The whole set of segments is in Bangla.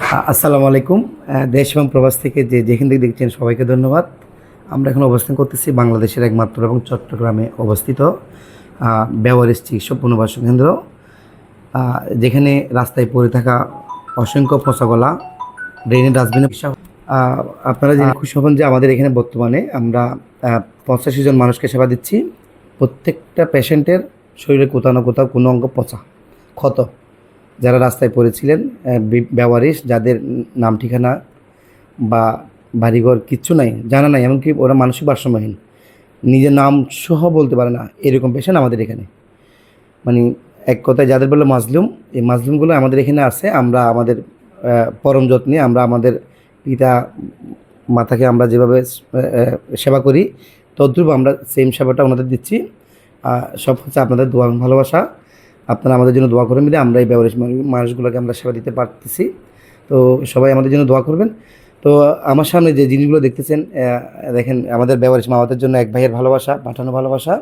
আসসালামু আলাইকুম। দেশ এবং প্রবাস থেকে যে যেখান থেকে দেখছেন সবাইকে ধন্যবাদ। আমরা এখন অবস্থান করতেছি বাংলাদেশের একমাত্র এবং চট্টগ্রামে অবস্থিত আহ, ব্যবহারিক চিকিৎসা পুনর্বাসন কেন্দ্র যেখানে রাস্তায় পড়ে থাকা অসংখ্য পচাগলা ড্রেনের ডাস্টবিনে আপনারা জেনে খুশি হবেন যে আমাদের এখানে বর্তমানে আমরা পঁচাশি জন মানুষকে সেবা দিচ্ছি। প্রত্যেকটা পেশেন্টের শরীরে কোথাও না কোথাও কোনো অঙ্গ পচা ক্ষত। যারা রাস্তায় পড়েছিলেন ব্যবহারিস যাদের নাম ঠিকানা বা বাড়িঘর কিচ্ছু নাই, জানা নাই, এমনকি ওরা মানসিক ভারসাম্যহীন। নিজের নাম সহ বলতে পারে না, এরকম পেশেন্ট আমাদের এখানে। মানে এক কথায় যাদের বলে মাজলুম, এই মাজলুমগুলো আমাদের এখানে আছে, আমরা আমাদের পরম যত্নে আমরা আমাদের পিতা মাতাকে আমরা যেভাবে সেবা করি, তদ্রুপ আমরা সেম সেবাটা ওনাদের দিচ্ছি। সব হচ্ছে আপনাদের দোয়া ভালোবাসা। আপনারা আমাদের জন্য দোয়া করবেন আমরা এই ব্যবহারিক মানুষগুলোকে আমরা সেবা দিতে পারতেছি। তো সবাই আমাদের জন্য দোয়া করবেন। তো আমার সামনে যে জিনিসগুলো দেখতেছেন দেখেন আমাদের ব্যবহারিক মামাদের জন্য এক ভাইয়ের ভালোবাসা, পাঠানো ভালোবাসা।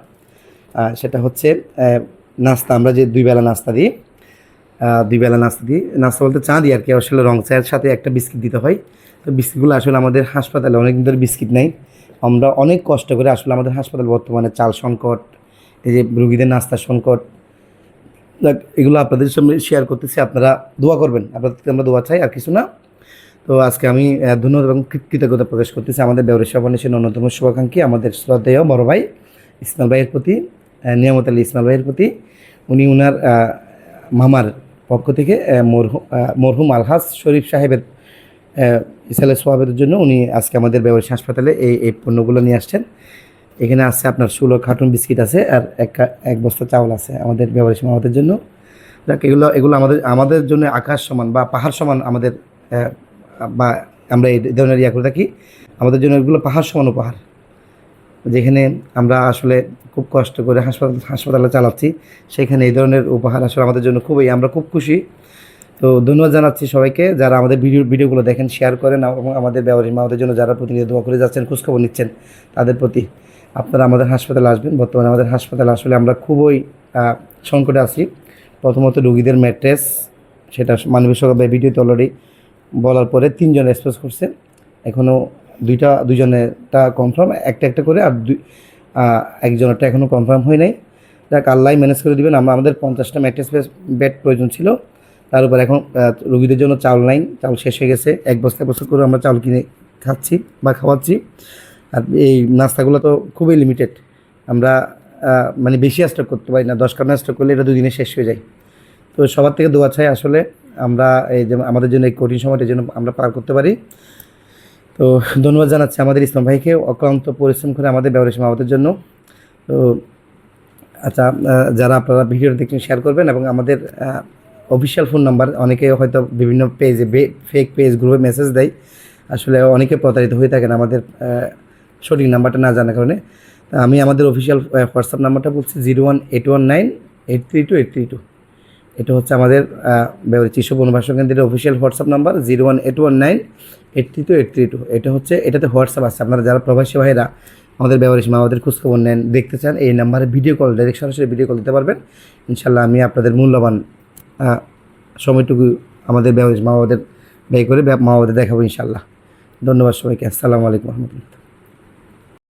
সেটা হচ্ছে নাস্তা। আমরা যে দুই বেলা নাস্তা দিই দুই বেলা নাস্তা দিই। নাস্তা বলতে চা দিই আর কি, আসলে রং চায়ের সাথে একটা বিস্কিট দিতে হয়। তো বিস্কিটগুলো আসলে আমাদের হাসপাতালে অনেক দিন ধরে বিস্কিট নেই। আমরা অনেক কষ্ট করে আসলে আমাদের হাসপাতাল বর্তমানে চাল সংকট, এই যে রুগীদের নাস্তার সংকট এগুলো আপনাদের সামনে শেয়ার করতেছি, আপনারা দোয়া করবেন। আপনাদের আমরা দোয়া চাই, আর কিছু না। তো আজকে আমি ধন্যবাদ এবং কৃতজ্ঞতা প্রকাশ করতেছি আমাদের ব্যবসায়ী ফাউন্ডেশনের অন্যতম শুভাকাঙ্ক্ষী, আমাদের শ্রদ্ধেয় বড় ভাই ইসমাইল ভাইয়ের প্রতি নিয়ামত আলী ইসমাইল ভাইয়ের প্রতি। উনি ওনার মামার পক্ষ থেকে মরহু- মরহুম আলহাজ শরীফ সাহেবের ইসালে সোয়াবের জন্য উনি আজকে আমাদের ব্যবসায়ী হাসপাতালে এই এই পণ্যগুলো নিয়ে আসছেন। এখানে আছে আপনার ষোলো কার্টুন বিস্কিট আছে আর এক এক বস্তা চাউল আছে আমাদের ব্যবসায়ী মামাদের জন্য। যাক, এগুলো এগুলো আমাদের আমাদের জন্য আকাশ সমান বা পাহাড় সমান আমাদের বা আমরা এই ধরনের ইয়া করে থাকি। আমাদের জন্য এগুলো পাহাড় সমান উপহার। যেখানে আমরা আসলে খুব কষ্ট করে হাসপাতাল, হাসপাতালে চালাচ্ছি, সেখানে এই ধরনের উপহার আসলে আমাদের জন্য খুবই, আমরা খুব খুশি। তো ধন্যবাদ জানাচ্ছি সবাইকে, যারা আমাদের ভিডিও, ভিডিওগুলো দেখেন শেয়ার করেন এবং আমাদের ব্যবহারিক মাদের জন্য যারা প্রতিনিধি দোয়া করে যাচ্ছেন, খোঁজখবর নিচ্ছেন, তাদের প্রতি আপনারা আমাদের হাসপাতালে আসবেন। বর্তমানে আমাদের হাসপাতালে আসলে আমরা খুবই সংকটে আছি। প্রথমত রুগীদের ম্যাট্রেস, সেটা মানবিক সভাবে ভিডিওতে অলরেডি বলার পরে তিনজন এক্সপ্রেস করছে। এখনও দুইটা দুজনেরটা কনফার্ম একটা একটা করে আর দুই একজনেরটা এখনও কনফার্ম হয় নাই। যাক আল্লাহ ম্যানেজ করে দেবেন। আমরা, আমাদের পঞ্চাশটা ম্যাট্রেস বেড প্রয়োজন ছিল। তার উপর এখন রুগীদের জন্য চাল নাই। চাল শেষ হয়ে গেছে। এক বস্তা বস্তা করে আমরা চাল কিনে খাচ্ছি বা খাওয়াচ্ছি। আর এই নাস্তাগুলো তো খুবই লিমিটেড আমরা মানে বেশি স্টক করতে পারি না, দশ কারণে স্টক করলে এটা দুদিনে শেষ হয়ে যায়। তো সবার থেকে দোয়া চাই আসলে আমরা এই যে আমাদের জন্য এই কঠিন সময়টার জন্য আমরা পার করতে পারি। তো ধন্যবাদ জানাচ্ছি আমাদের ইসলাম ভাইকে অক্লান্ত পরিশ্রম করে আমাদের ব্যবসায়ী আমাদের জন্য। তো আচ্ছা যারা আপনারা ভিডিও দেখছেন শেয়ার করবেন এবং আমাদের অফিসিয়াল ফোন নাম্বার অনেকে হয়তো বিভিন্ন পেজে ফেক পেজ গ্রুপে মেসেজ দেয়। আসলে অনেকে প্রতারিত হয়ে থাকেন আমাদের সঠিক নাম্বারটা না জানার কারণে আমি আমাদের অফিসিয়াল হোয়াটসঅ্যাপ নাম্বারটা বলছি zero one eight one nine eight three two eight three two এটা হচ্ছে আমাদের চিকিৎসা পুনর্বাসন কেন্দ্রের official WhatsApp number zero one eight one nine eight three two eight three two এটা হচ্ছে, এটাতে হোয়াটসঅ্যাপ আছে। আপনারা যারা প্রবাসী ভাইরা আমাদের ব্যবহারিক আমাদের খোঁজখবর নেন, দেখতে চান, এই নাম্বারে ভিডিও কল ডাইরেক্ট সরাসরি ভিডিও কল দিতে পারবেন। ইনশাল্লাহ আমি আপনাদের মূল্যবান সময়টুকু আমাদের ব্যবহারিক বাবাদের ব্যয় করে মা বাবাদের দেখাবো ইনশাল্লাহ ধন্যবাদ সবাইকে। আসসালামু আলাইকুম রহমতুল্লাহ।